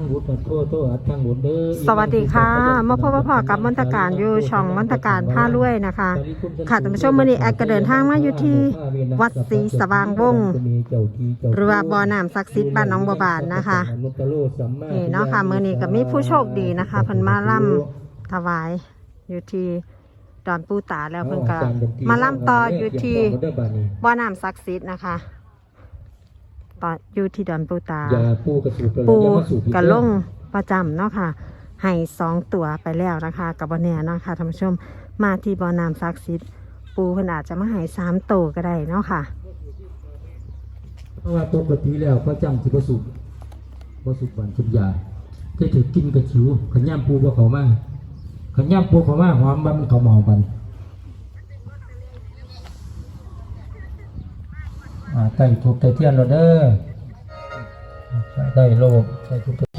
งบุตรโทโทอัดทั้งบุตรเด้อสวัสดีค่ะมาพบกับพ่อกับมนตการอยู่ช่องมนตการผ้าลุวยนะคะ ค่ะท่านผู้ชมมื้อนี้แอดก็เดินทางมาอยู่ที่วัดศรีสว่างวงหรือว่าบ่อน้ำศักดิ์สิทธิ์บ้านหนองบัวบานนะคะนี่เนาะค่ะมื้อนี้ก็มีผู้โชคดีนะคะเพิ่นมาล่ำถวายอยู่ที่ดอนปูตาแล้วเพิ่นก็มาล่ำต่ออยู่ที่บ่อน้ำศักดิ์สิทธิ์นะคะ ต่ออยู่ที่ดอนปูตา ยาปูกระสูบปูกระลงประจำเนาะค่ะให้สองตัวไปแล้วนะคะ กับบอแน่เนาะค่ะท่านผู้ชมมาที่บ่อน้ำศักดิ์สิทธิ์ปูเพิ่นอาจจะมาให้สามตัวก็ได้เนาะค่ะเพราะว่าปกติแล้วเขาจำที่ประสูบประสูบวันสุบยาแค่ถือกินกระชิวขย้ำปูบ่เขามาขย้ำปูเขามาหอมบ้ามันเขาเมาบัน อ่าใต้ถูกใต้เทียนเราเด้อใต้โลกใต้ทุก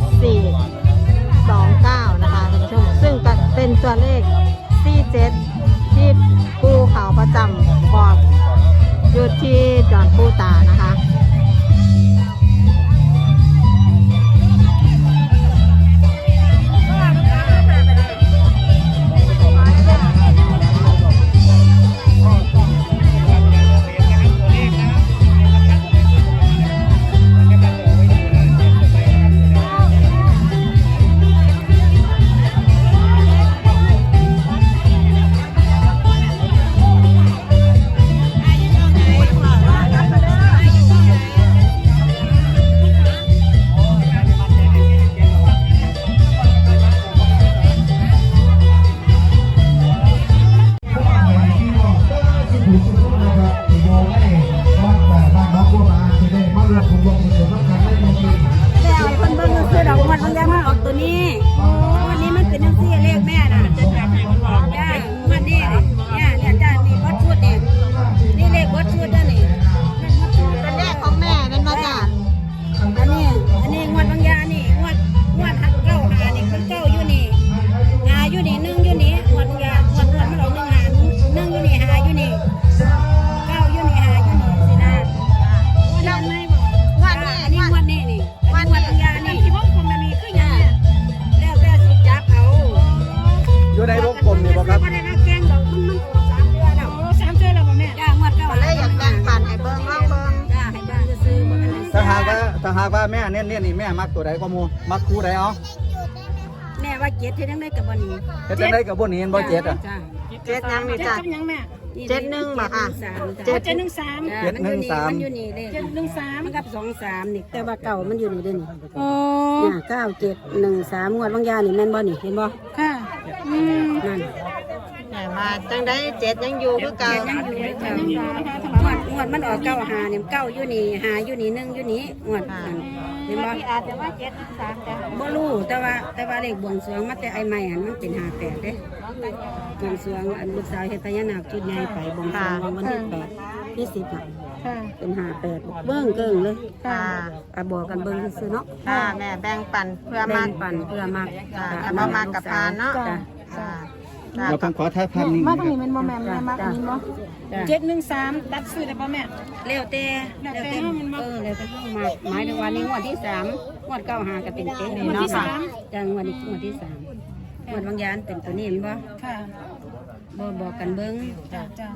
7429 นะคะท่านผู้ชม ซึ่งเป็นตัวเลขที่เจ็ดที่ภูเขาประจำบอกอยุดที่จอนปูตานะคะ น้นๆนี่แม่มักตัวใดก็มูมักคู่ใดเอาแม่ว่าเจ็ดเฮ็ดจังไดกับบ่หนี้เฮ็ดจังไดก็บ่หนีบ่เจ็ดอะจ้าเจ็ดยังนี่จ้ะยังแม่เจ็ดหนึ่งบ่ค่ะสามเจ็เจ็ดดหนึ่งสามจ้ามันอยู่นี่มันอยู่นี่เลยเจ็ดหนึ่งสามมันกับสองสามนี่แต่ว่าเก่ามันอยู่นี่เด้นี่โอ้เนี่ยเก้าเจ็ดหนึ่งสามงวดบางยานี่แม่นบ่นี่เห็นบ่ค่ะอืมนั่นแต่ว่าจังได้เจ็ดยังอยู่คือเก่ายังอยู่เลยจ้างวดง วดมันออกเก้าหาเนี่ยเก้าอยู่นี่หาอยู่นี่หนึ่งอยู่นี่งวดนั่นเห็นบ่อาจจะว่าเจ็ดสามจ้ะบ่รู้แต่ว่าแต่ว่าเลขบวงสรวงมาแต่ไอ้ใหม่หันมันเป็นหาแปดเด้บวงสรวงอันลูกสาวเฮ็ดพญานาคจุดใหญ่ไปบวงสรวงวันที่แปดที่สิบน่ะค่ะเป็นหาแปดเบิ้งเกิ้งเลยค่ะอะบอกกันเบิ้งซื้อๆเนาะค่ะแม่แบ่งปันเพื่อแบ่มางปันเพื่อมากค่ะถ้าบ่มากกับพานเนาะจ้ะค่ะ เราต้องขอท่าพันนี่มาทางนี้เป็นบ่แม่แม่มาทางนี้บ่จ้ะเจ็ดหนึ่งสามตัดซื้อได้ป่ะแม่เร็วแต่แล้วแต่เนาะมันบ่เออเร็วแต่เข้ามาหมายถึงว่านี่งวดที่สามงวดเก้าหาก็เป็นเจ๊งวดที่สามจ้ะงวดนี้งวดที่สามงวดบางยานเป็นตัวนี้เห็นบ่ค่ะบ่บอกกันเบิ้งจ้ะจ้ะ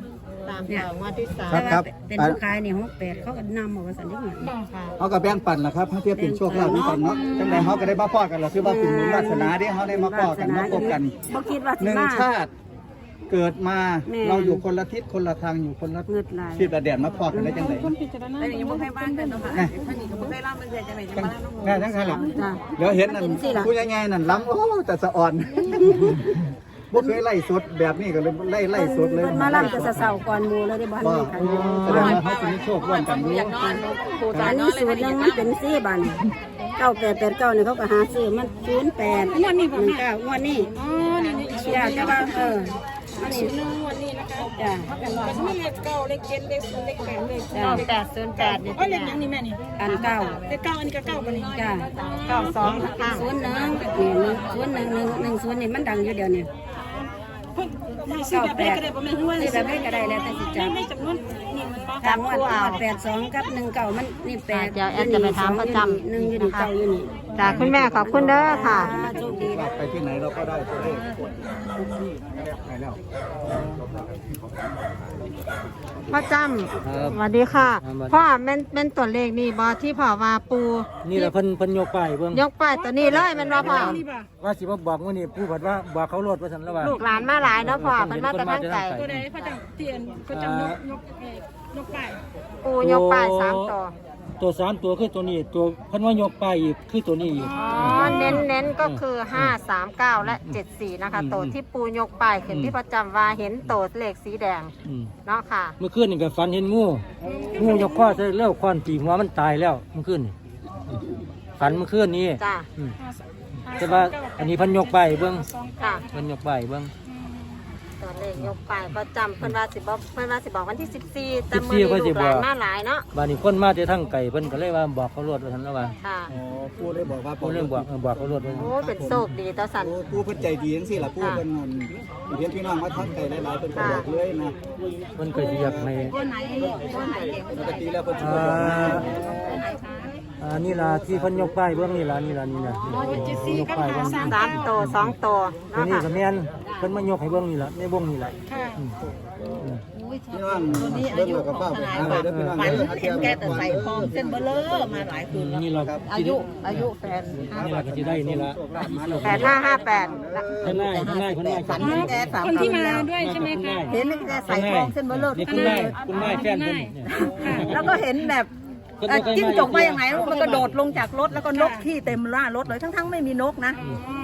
ตามต่องวดที่สามครับครับ เป็นผู้ขายนี่หกแปดเขาก็นำมาว่าสันนิษฐานบ่ค่ะเขาก็แบ่งปันล่ะครับให้เพื่อเป็นโชคลาภด้วยกันเนาะจังได๋เฮาก็ได้มาพ้อกันล่ะคือว่าเป็นบุญวาสนาที่เฮาได้มาพ้อกันมาพบกันบ่คิดว่าหสินึ่งมาชาติเกิดมาแม่เราอยู่คนละทิศคนละทางอยู่คนละเงืดลายทิศละแดนมาพ้อกันได้จังได๋คนพิจารณายังบ่เคยบ้านกันเนาะค่ะแม่ท่านนี่ก็บ่เคยเล่ามันเคยจังได๋จะมาเล่าแม่จังซั่นล่ะจ้ะเดี๋ยวเห็นนั่นเป็นสิล่ะผู้ใหญ่ๆนั่นล้ำโอ้แต่สะอ่อน บ่เคยไล่สดแบบนี้ก็เลยไล่ไล่สดเลยเพิ่นมาล่ำจะเศร้าๆก่อนหมู่เลยได้บ่ว่ามีใครแสดงว่าเขาจะมีโชคร่วมกันอยู่อันนี้สูตรหนึงมันเป็นสี่บันเก้าแปดแปดเก้าเนี่ยเขาก็หาซื้อมันศูนย์แปดงวดนี้บ่หนึ่งแม่เก้างวดนี้อ๋อนี่นี่อีกสูตรจ้าหนึ่งจะว่าเอออันนี้หนึ่งงวดนี้นะคะจ้าก็จะมีเลขเก้าเลขเจ็ดเลขศูนย์เลขแปดเลขจ้าแปดศูนย์แปดนี่โอ้ยเลขหยังนี่แม่นี่อันเก้าเลขเก้าอันนี้ก็เก้าปะนี่จ้าเก้าสองข้างศูนย์หนึ่งนี่หนึ่งศูนย์หนึ่งหนึ่งหนึ่งศูนย์นี่มันดังอยู่เดียวนี่ เพิ่นได้ซื้อแบบได้ก็ได้บ่แม่คือว่าซื้อแบบนี้ก็ได้แล้วแต่สิจ้าในจำนวนนี่มันบ่ ตามงวดงวดแปดสองกับหนึ่งเก้ามันนี่แปดเดี๋ยวแอดจะไปถามประจำ หนึ่งอยู่นี่เก้าอยู่นี่จากคุณแม่ขอบคุณเด้อค่ะโชคดีไปที่ไหนเราก็ได้ตัวเลขไปแล้ว พ่อจำสวัสดีค่ะพ่อแม่นแม่นตัวเลขนี่บอที่พ่อว่าปูนี่แหละเพิ่นเพิ่นยกป้ายเบิ่งยกป้ายตัวนี้เลยแม่นว่าพ่อนี่บ่ว่าสิมาบอกว่านี่ผู้ผัดว่าบอกเขาโลดว่าซั่นแล้วว่า ลูกหลานมาหลายเนาะพ่อมันมาแตะทั้งไก่ตัวใดพระจังเตียนพระจังยกยกเอ่อยกไปปูยกป้ายสามตัวตัวสามตัวคือตัวนี้ตัวเพิ่นว่ายกป้ายอีกคือตัวนี้อีก อ๋อ เน้นเน้นก็คือห้าสามเก้าและเจ็ดสี่นะคะ อืมตัวที่ปูยกป้ายขึ้นที่ประจำว่าเห็นโตดเลขสีแดง อืมเนาะค่ะ เมื่อคืนนี่ก็ฝันเห็นงูงูยกข้อใส่แล้วควันตีหัวมันตายแล้วเมื่อคืนนี่ฝันเมื่อคืนนี้จ้า อืม แต่ว่าอันนี้เพิ่นยกป้ายเบิ่ง ค่ะ เพิ่นยกป้ายเบิ่ง ตัวเลขยกป้ายประจำเพิ่นว่าสิบอกเพิ่นว่าสิบอกวันที่สิบสี่แต่มือ14นี้เพิ่นสิลูกหลานบอกมาหลายเนาะบาดนี้คนมาแต่ทางไกลเพิ่นก็เลยว่าบอกเขาโลดว่าซั่นแล้วว่าค่ะอ๋อผู้ได้บอกว่าผู้เรื่องบอกเออบอกเขาโลดว่าโอ้ยเป็นโชคดีต่อสันโอ้ผู้เพิ่นใจดีจังซี่ล่ะผู้เพิ่นนั่นเห็นพี่น้องมาทักไกลหลายๆเพิ่นก็บอกเลยนะเพิ่นก็สิอยากให้ปกติแล้วเพิ่นสิอ่บ่บอกนะาอ่านี่ล่ะที่เพิ่นยกป้ายเบิ่งนี่ล่ะนี่ล่ะนี่น่ะนี่ยกป้ายเบิ่งสามตัวสองตัวตัวเนาะนี้ค่ะก็แม่น เพิ่นมายกให้เบิ่งนี่ล่ะในวงนี่ล่ะค่ะ อืมอืมพี่น้องเบิ่งแล้วก็ฟ้าไปหาไว้เด้อพี่น้องเด้อหาเทียมแกแต่ใส่พร้อมเส้นเบลอมาหลายคืนนี่ล่ะอายุอายุแฟนนี่ล่ะก็สิได้นี่ล่ะแปดห้าห้าแปดเพิ่นได้เพิ่นได้เพิ่นได้ฝันแกสามคนที่มาด้วยใช่ไหมคะ เห็นแกใส่ทองเส้นเบลอนี่คุณได้คุณได้แฟนเพิ่นเนี่ย แล้วก็เห็นแบบ เพิ่นเอ่อบ่เคยจิ้งจกมามาอย่างไรมันกระโดดลงจากรถแล้วก็นกที่เต็มหน้ารถเลยทั้งๆ ไม่มีนกนะ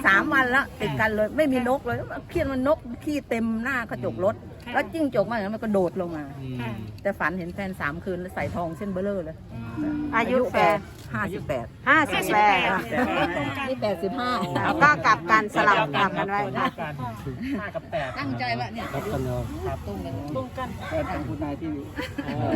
สามวันแล้วติดกันเลยไม่มีนกเลยเพี้ยนมันนกที่เต็มหน้ากระจกรถ แล้วจิ้งจกมาอย่างนั้นมันกระโดดลงมาอืมแต่ฝันเห็นแฟนสามคืนแล้วใส่ทองเส้นเบลอเลยอายุแปดห้าสิบแปดห้าสิบแปดนี่แปดสิบห้าแล้วก็กลับกันสลับกลับกันไว้ค่ะตั้งใจว่าเนี่ยครับกันเอาตรงกันตรงกันแฟนของคุณนายที่อยู่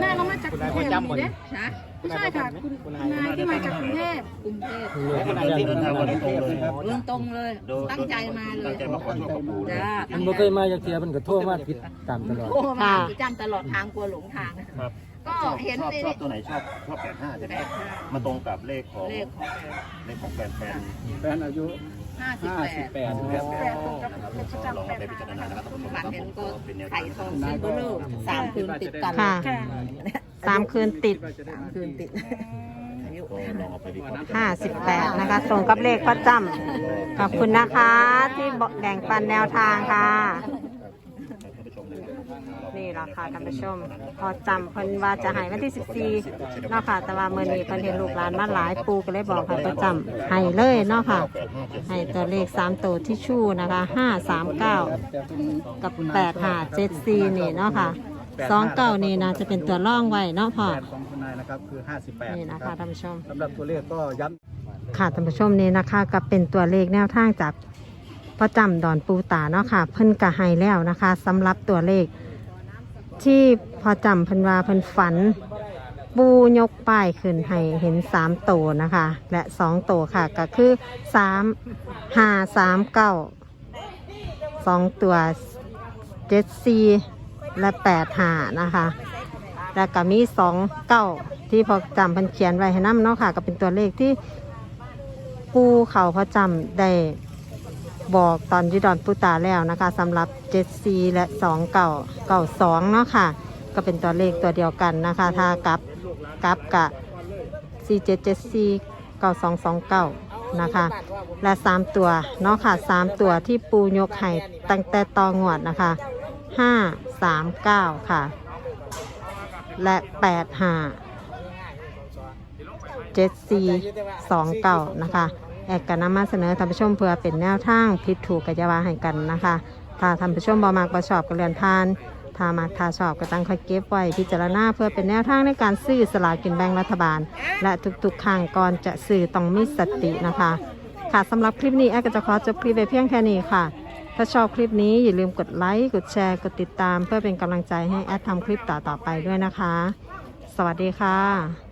แม่เรามาจากกรุงเทพนี่เด้นะ ใช่ค่ะคุณคุณนายที่มาจากกรุงเทพกรุงเทพคุณเลยคุณได้เดินทางมาได้ตรงเลยเรื่องตรงเลย ตั้งใจมาเลยตั้งใจมาขอโชคกับปู่จ้ามันบ่เคยมาจักเที่ยมันก็โทรมาติดตามตลอดโอ้มาคือจำตลอดทางกลัวหลงทางครับก็เห็นชอบในชอบตัวไหนชอบชอบแปดห้าใช่ไหมมาตรงกับเลขของเลขของเลขของแฟนแฟนแฟนอายุห้าสิบแปด58แปดแปดลองเอาไปพิจารณานะครับท่านผู้ชมฝันครับเห็นผมก็ก็เป็นแนวไข่ทางทองเส้นเบลอสามคืนติดกันค่ะค่ะ สามคืนติด สามคืนติด อายุก็ลองเอาไปวิเคราะห์ห้าสิบแปดนะคะ ตรงกับเลขประจำขอบคุณนะคะ ที่บอกแบ่งปันแนวทางค่ะ ท่านผู้ชมนะครับนี่แหละค่ะท่านผู้ชม พอจำเพิ่นว่าจะให้วันที่ 14เนาะค่ะ แต่ว่าเมื่อนี้เพิ่นเห็นลูกหลานมาหลายปูก็เลยบอกให้ประจำให้เลยเนาะค่ะ ให้ตัวเลข3ตัวที่ชู่นะคะ 539 กับ 8574 นี่เนาะค่ะ 29นี่นะจะเป็นตัวร่องไว้เนาะพ่อแปดของคุณนายนะครับคือ 58นี่นะคะท่านผู้ชมสำหรับตัวเลขก็ย้ำค่ะท่านผู้ชมนี่นะคะก็เป็นตัวเลขแนวทางจากประจำดอนปูตาเนาะค่ะ เพิ่นกะให้แล้วนะคะสำหรับตัวเลข ที่พอจำเพิ่นว่าเพิ่นฝัน ปูยกป้ายขึ้นให้เห็นสามโตวนะคะ และสองโตวค่ะก็คือสามห้าสามเก้าสองตัวเจ็ดสี่ และแปดหานะคะ แล้วก็มีสองเก้าที่พอจำพิ่นเขียนไว้ให้น้ำเนาะค่ะ ก็เป็นตัวเลขที่ปูเขาพอจำได้บอกตอนยุดอนปูตาแล้วนะคะสำหรับเจ็ดซีและสองเก้าเก้าสองเนาะค่ะ ก็เป็นตัวเลขตัวเดียวกันนะคะ ถ้ากับกับกับสี่เจ็ดเจ็ดซีเก้าสองสองเก้านะคะ และสามตัวเนาะค่ะสามตัวที่ปูยกให้ตั้งแต่ตองวดนะคะ ห้าสามเก้าค่ะ และแปดห้าเจ็ดสี่สองเก้านะคะ แอกกันนำมาเสนอท่านผู้ชมเพื่อเป็นแนวทางผิดถูกกัจจาวาให้กันนะคะ ถ้าท่านผู้ชมบอมากประชอบกับเรือนทานถ้ามาทาชอบก็ตั้งคอยเก็บไว้พิจารณาเพื่อเป็นแนวทางในการซื้อสลากกินแบ่งรัฐบาล และทุกๆครั้งก่อนจะซื้อต้องมีสตินะคะ ค่ะสำหรับคลิปนี้แอดก็จะขอจบคลิปไปเพียงแค่นี้ค่ะ ถ้าชอบคลิปนี้อย่าลืมกดไลค์กดแชร์กดติดตาม เพื่อเป็นกำลังใจให้แอดทำคลิปต่อๆไปด้วยนะคะ สวัสดีค่ะ